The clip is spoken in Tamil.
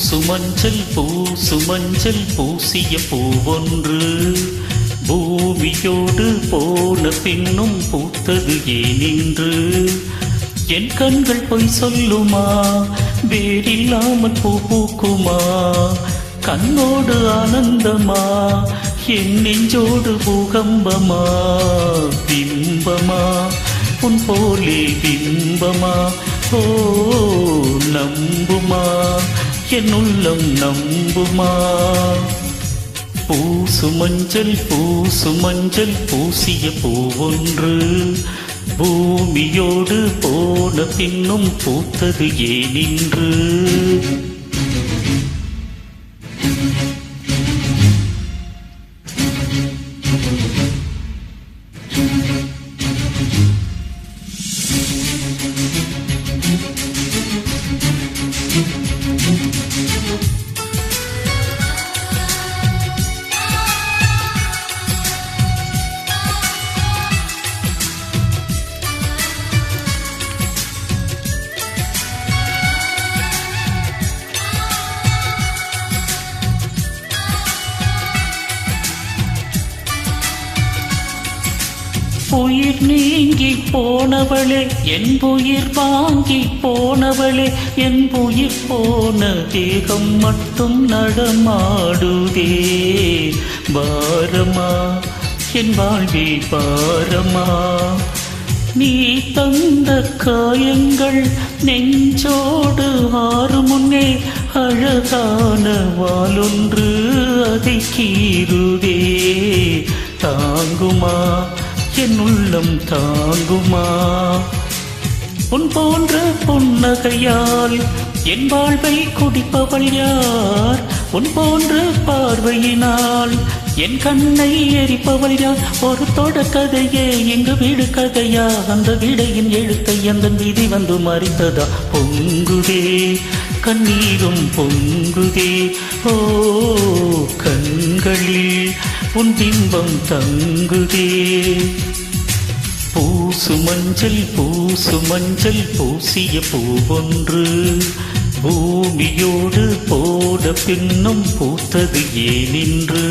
சுமஞ்சல் பூ சுமஞ்சல் பூசிய பூவொன்று. பூமியோடு போன பின்னும் பூத்தது ஏனின்று என் கண்கள் பொய் சொல்லுமா? வேறில்லாமல் பூ பூக்குமா? கண்ணோடு ஆனந்தமா? என் நெஞ்சோடு பூகம்பமா? பிம்பமா உன் போலே பிம்பமா ஓ நம்புமா? என் உள்ளம் நம்புமா? பூசு மஞ்சள் பூசு மஞ்சள் பூசிய பூவொன்று. பூமியோடு போன பின்னும் பூத்தது ஏனின்று உயிர் நீங்கி போனவளே என் உயிர் வாங்கி போனவளே என் உயிர் போன தேகம் மட்டும் நடமாடுதே. பாரமா என் வாழ்வே பாரமா. நீ தந்த காயங்கள் நெஞ்சோடு ஆறு முன்னே அழகான வாலொன்று அதை கீறுதே. தாங்குமா என் உள்ளம் தாங்குமா? உன் போன்ற புன்னகையால் என் வாழ்வை குடிப்பவள் யார்? உன் போன்ற பார்வையினால் என் கண்ணை எரிப்பவள் யார்? ஒரு தொடக்கதையே எங்கு வீடு கதையா? அந்த விடையின் எழுத்தை அந்த விதி வந்து மறித்ததா? பொங்குதே கண்ணீரும் பொங்குதே. ஓ கண்களில் உன் பிம்பம் தங்குதே. பூசு மஞ்சள் பூசு மஞ்சள் பூசிய பூவொன்று. பூமியோடு போட பின்னும் பூத்தது ஏனின்று